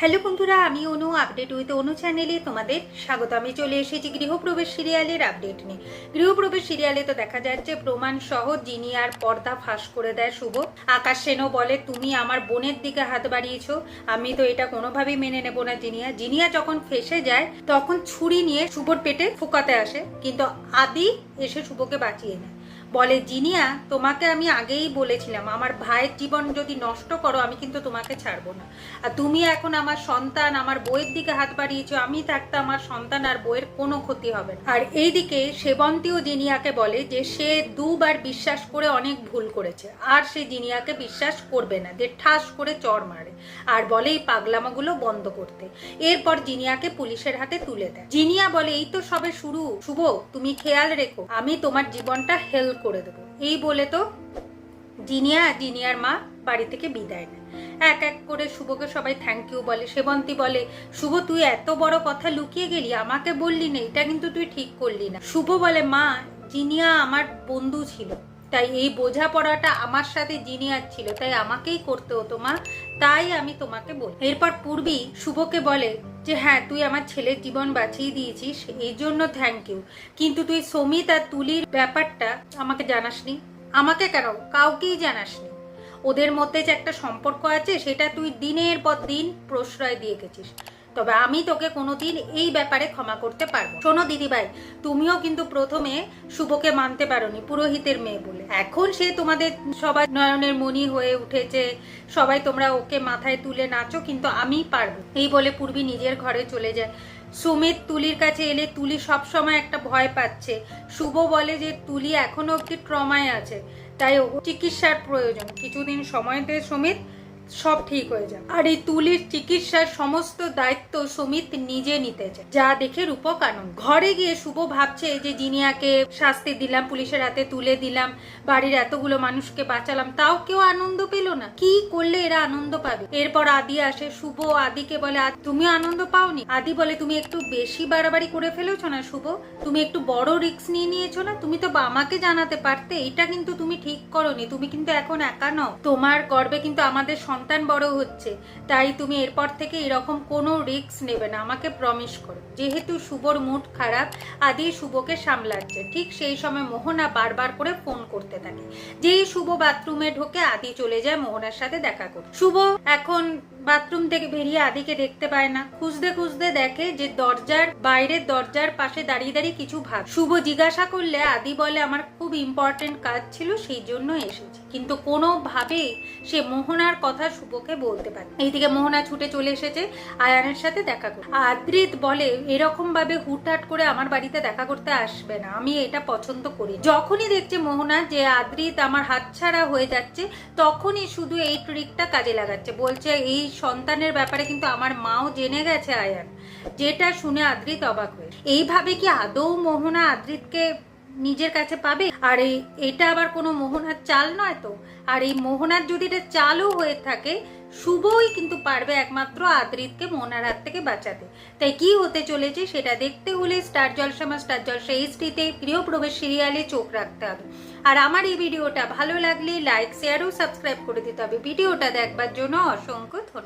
Hello বন্ধুরা, আমি অনু update with অনু চ্যানেলে তোমাদের স্বাগত। আমি চলে এসেছি গৃহপ্রবেশ সিরিয়ালের আপডেট নিয়ে। গৃহপ্রবেশ সিরিয়ালে তো দেখা যাচ্ছে প্রমাণ সহ যিনি আর পর্দা ফাঁস করে দেয় শুভ। আকাশ সেনও বলে, তুমি আমার বোনের দিকে হাত বাড়িয়েছো। আমি তো এটা কোনোভাবেই মেনে নেব না, জিনিয়া। জিনিয়া যখন ফেসে যায়, তখন ছুরি নিয়ে শুভর পেটে ফুকাতে আসে। কিন্তু আদি এসে শুভকে বাঁচিয়ে নেয়। বলে, জিনিয়া, তোমাকে আমি আগেই বলেছিলাম, আমার ভাইয়ের জীবন যদি নষ্ট করো, আমি কিন্তু তোমাকে ছাড়বো না। আর তুমি এখন আমার সন্তান, আমার বইয়ের দিকে হাত বাড়িয়েছো, আমি থাকতে আমার সন্তান আর বইয়ের কোনো ক্ষতি হবে না। আর এইদিকে সেবন্তীও জিনিয়াকে বলে যে, সে দুবার বিশ্বাস করে অনেক ভুল করেছে, আর সে জিনিয়াকে বিশ্বাস করবে না, যে ঠাস করে চর মারে, আর বলে এই পাগলামাগুলো বন্ধ করতে। এরপর জিনিয়াকে পুলিশের হাতে তুলে দেয়। জিনিয়া বলে, এই তো সবে শুরু, শুভ, তুমি খেয়াল রেখো, আমি তোমার জীবনটা হেল্প করে দেবো। এই বলে তো জিনিয়া আর জিনিয়ার মা বাড়ি থেকে বিদায় নেয়। এক এক করে শুভকে সবাই থ্যাংক ইউ বলে সেবন্তী বলে, শুভ, তুই এত বড় কথা লুকিয়ে গেলি, আমাকে বললি না, এটা কিন্তু তুই ঠিক করলি না। শুভ বলে, মা, জিনিয়া আমার বন্ধু ছিল, তাই এই বোঝাপড়াটা আমার সাথে জিনিয়ার ছিল, তাই আমাকেই করতে হতো, মা, তাই আমি তোমাকে বলি। এরপর পূর্বী শুভকে বলে যে হ্যাঁ তুই আমার ছেলের জীবন বাঁচিয়ে দিয়েছিস, এই জন্য থ্যাংক ইউ কিন্তু তুই সমিত আর তুলির ব্যাপারটা আমাকে জানাসনি। আমাকে কেন? কাউকেই জানাসনি। ওদের মধ্যে যে একটা সম্পর্ক আছে, সেটা তুই দিনের পর দিন প্রশ্রয় দিয়ে গেছিস। তবে আমি তোকে কোনোদিন এই ব্যাপারে ক্ষমা করতে পারব শোনো দিদিভাই, তুমিও কিন্তু প্রথমে শুভকে মানতে পারোনি, পুরোহিতের মেয়ে বলে। এখন সে তোমাদের সবার নয়নের মণি হয়ে উঠেছে, সবাই তোমরা ওকে মাথায় তুলে নাচো, কিন্তু আমি পারব এই বলে পূর্বী নিজের ঘরে চলে যায়। সুমিত তুলির কাছে এলে তুলি সব সময় একটা ভয় পাচ্ছে। শুভ বলে যে তুলি এখনও অব্দি ট্রমায় আছে, তাই চিকিৎসার প্রয়োজন। কিছুদিন সময় দে সুমিত সব ঠিক হয়ে যাবে আর এই তুলির চিকিৎসার সমস্ত দায়িত্ব সুমিত নিজে নিতে চায়। যা দেখে রূপক আনন্দ। ঘরে গিয়ে শুভ ভাবছে যে জিনিয়াকে শাস্তি দিলাম, পুলিশের হাতে তুলে দিলাম, বাড়ির এতগুলো মানুষকে বাঁচালাম, তাও কেউ আনন্দ পেল না। কি করলে এরা আনন্দ পাবে? এরপর আদি আসে। শুভ আদিকে বলে "আ- তুমি আনন্দ পাওনি? আদি বলে, তুমি একটু বেশি বাড়াবাড়ি করে ফেলেছো না, শুভ? তুমি একটু বড় রিস্ক নিয়ে নিয়েছো না? তুমি তো আমাকে জানাতে পারতে। এটা কিন্তু তুমি ঠিক করনি। তুমি কিন্তু এখন একা নও। তোমার গর্বে কিন্তু আমাদের সন্তান বড় হচ্ছে, তাই তুমি এরপর থেকে এরকম কোনো রিস্ক নেবে না, আমাকে প্রমিস করো। যেহেতু শুভর মুড খারাপ, আদি শুভকে সামলাচ্ছে। ঠিক সেই সময় মোহনা বারবার করে ফোন করতে থাকে। যেই শুভ বাথরুমে ঢোকে, আদি চলে যায় মোহনার সাথে দেখা করতে। শুভ এখন বাথরুম থেকে বেরিয়ে আদিকে দেখতে পায় না। খুঁজতে খুঁজতে দেখে যে দরজার বাইরের দরজার পাশে দাঁড়িয়ে দাঁড়িয়ে কিছু ভাব। শুভ জিজ্ঞাসা করলে আদি বলে, আমার খুব ইম্পর্টেন্ট কাজ ছিল, সেই জন্য এসেছি। কিন্তু কোনোভাবেই সে মোহনার কথা শুভকে বলতে পারে এইদিকে মোহনা ছুটে চলে এসেছে আয়ানের সাথে দেখা করতে। আদ্রিত বলে এরকম ভাবে হুটহাট করে আমার বাড়িতে দেখা করতে আসবে না। আমি এটা পছন্দ করি যখনই দেখছে মোহনা যে আদ্রিত আমার হাতছাড়া হয়ে যাচ্ছে, তখনই শুধু এই ট্রিকটা কাজে লাগাচ্ছে। বলছে, এই সন্তানের ব্যাপারে কিন্তু আমার মাও জেনে গেছে, আয়ান। যেটা শুনে আদ্রিত অবাক হয়ে এইভাবে কি আদৌ মোহনা আদ্রিতকে নিজের কাছে পাবে? আর এই, এটা আবার কোনো মোহনার চাল নয় তো? আর এই মোহনার যদি এটা চালও হয়ে থাকে, শুভই কিন্তু পারবে একমাত্র আদ্রিতকে মোহনার হাত থেকে বাঁচাতে। তাই কি হতে চলেছে সেটা দেখতে হলে স্টার জলসামা, স্টার জলসা এইচডিতে গৃহপ্রবেশ সিরিয়ালে চোখ রাখতে হবে। আর আমার এই ভিডিওটা ভালো লাগলে লাইক, শেয়ার ও সাবস্ক্রাইব করে দিতে হবে। ভিডিওটা দেখবার জন্য অসংখ্য ধন্যবাদ।